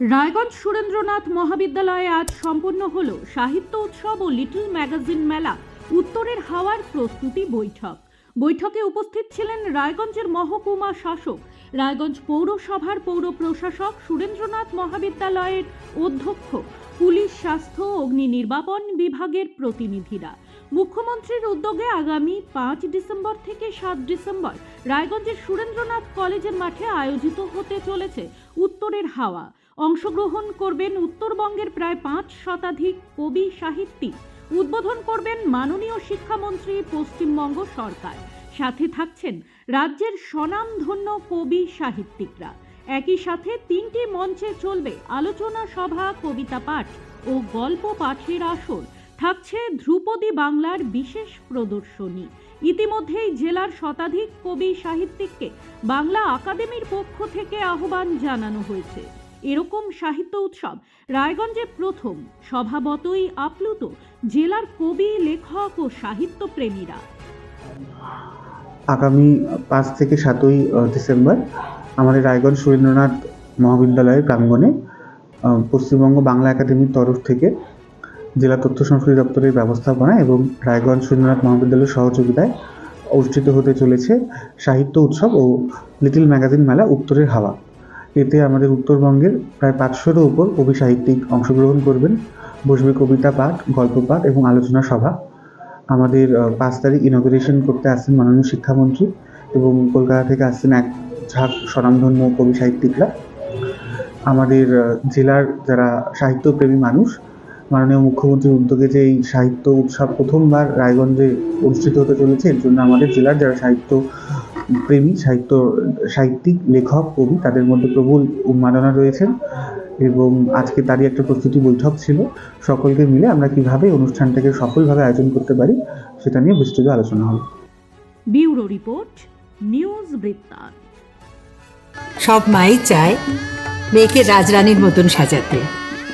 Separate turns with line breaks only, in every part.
রায়গঞ্জ সুরেন্দ্রনাথ মহাবিদ্যালয়ে আজ সম্পন্ন হল সাহিত্য উৎসব ও লিটল ম্যাগাজিন মেলা। উত্তরের হাওয়ার প্রস্তুতি বৈঠক। বৈঠকে উপস্থিত ছিলেন রায়গঞ্জের মহকুমা শাসক, রায়গঞ্জ পৌরসভার পৌর প্রশাসক সুরেন্দ্রনাথ মহাবিদ্যালয়ের অধ্যক্ষ, পুলিশ স্বাস্থ্য অগ্নি নির্বাপন বিভাগের প্রতিনিধিরা। মুখ্যমন্ত্রীর উদ্যোগে আগামী পাঁচ ডিসেম্বর থেকে সাত ডিসেম্বর রায়গঞ্জের সুরেন্দ্রনাথ কলেজের মাঠে আয়োজিত হতে চলেছে উত্তরের হাওয়া। অংশগ্রহণ করবেন উত্তরবঙ্গের প্রায় পাঁচ শতাধিক কবি সাহিত্যিক। উদ্বোধন করবেন মাননীয় শিক্ষামন্ত্রী পশ্চিমবঙ্গ সরকার। সাথে থাকছেন রাজ্যের স্বনামধন্য কবি সাহিত্যিকরা। একই সাথে তিনটি মঞ্চে চলবে আলোচনা সভা, কবিতা পাঠ ও গল্প পাঠের আসর। থাকছে ধ্রুপদী বাংলার বিশেষ প্রদর্শনী। ইতিমধ্যেই জেলার শতাধিক কবি সাহিত্যিককে বাংলা আকাদেমির পক্ষ থেকে আহ্বান জানানো হয়েছে। এরকম সাহিত্য উৎসব রায়গঞ্জে প্রথম, স্বভাবতই আপ্লুত জেলার কবি, লেখক ও সাহিত্যপ্রেমীরা।
আগামী পাঁচ থেকে সাতই ডিসেম্বর আমাদের রায়গঞ্জ সুরেন্দ্রনাথ মহাবিদ্যালয়ের প্রাঙ্গণে পশ্চিমবঙ্গ বাংলা একাডেমির তরফ থেকে জেলা তথ্য সংস্কৃতি দপ্তরের ব্যবস্থাপনা এবং রায়গঞ্জ সুরেন্দ্রনাথ মহাবিদ্যালয়ের সহযোগিতায় অনুষ্ঠিত হতে চলেছে সাহিত্য উৎসব ও লিটিল ম্যাগাজিন মেলা উত্তরের হাওয়া। এতে আমাদের উত্তরবঙ্গের প্রায় পাঁচশোরও উপর কবি সাহিত্যিক অংশগ্রহণ করবেন। বসবে কবিতা পাঠ, গল্প পাঠ এবং আলোচনা সভা। আমাদের পাঁচ তারিখ ইনগ্রেশন করতে আসছেন মাননীয় শিক্ষামন্ত্রী এবং কলকাতা থেকে আসছেন এক ঝাঁক স্বনামধন্য কবি সাহিত্যিকরা। আমাদের জেলার যারা সাহিত্যপ্রেমী মানুষ মাননীয় মুখ্যমন্ত্রীর উদ্যোগে যে এই সাহিত্য উৎসব প্রথমবার রায়গঞ্জে অনুষ্ঠিত হতে চলেছে এর জন্য আমাদের জেলার যারা সাহিত্য প্রেমী সাহিত্য সাহিত্যিক লেখক কবি তাদের মধ্যে প্রবল উন্মাদনা রয়েছেন এবং আজকে তারই একটা প্রস্তুতি বৈঠক ছিল। সকলকে মিলে আমরা কীভাবে অনুষ্ঠানটাকে সফলভাবে আয়োজন করতে পারি সেটা নিয়ে বিস্তৃত আলোচনা হবে।
ব্যুরো রিপোর্ট নিউজ বৃত্তান্ত।
সব মাই চায় মেয়েকে রাজরানীর মতন সাজাতে।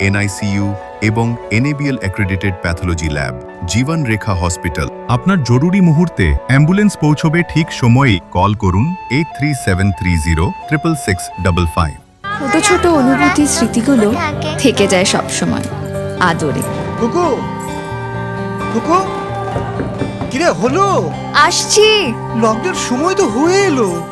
এনআইসিইউ এবং NABL accredited pathology lab Jiban Rekha hospital. আপনার জরুরি মুহূর্তে অ্যাম্বুলেন্স পৌঁছবে ঠিক সময়েই কল করুন eight three seven three zero triple six double five
ছোট ছোট অনুভূতি স্মৃতিগুলো থেকে যায় সব সময় আদরে।
কুকু! কুকু! কিরে হলো?
আসছি।
লকডাউন সময় তো হয়ে এলো।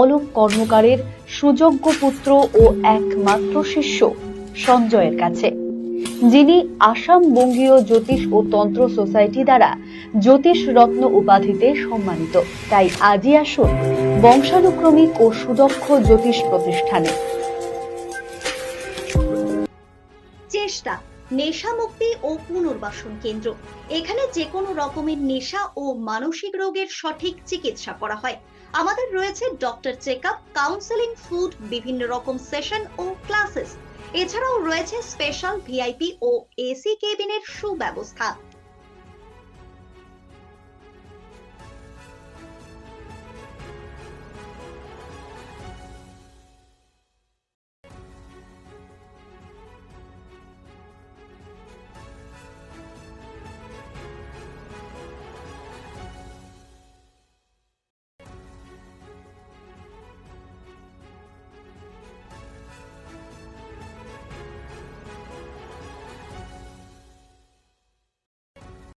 অলোক কর্মকারের সুযোগ্য পুত্র ও একমাত্র শিষ্য সঞ্জয়ের কাছে। যিনি আসাম বঙ্গীয় জ্যোতিষ ও তন্ত্র সোসাইটি দ্বারা জ্যোতিষ রত্ন উপাধিতে সম্মানিত। তাই আজই আসুন বংশানুক্রমিক ও সুদক্ষ জ্যোতিষ প্রতিষ্ঠানে।
চেষ্টা নেশা মুক্তি ও পুনর্বাসন কেন্দ্র। এখানে যে কোনো রকমের নেশা ও মানসিক রোগের সঠিক চিকিৎসা করা হয়। আমাদের রয়েছে doctor check up counselling food বিভিন্ন রকম সেশন ও ক্লাসেস এছাড়াও রয়েছে স্পেশাল ভিআইপি ও এসি কেবিনের সুব্যবস্থা।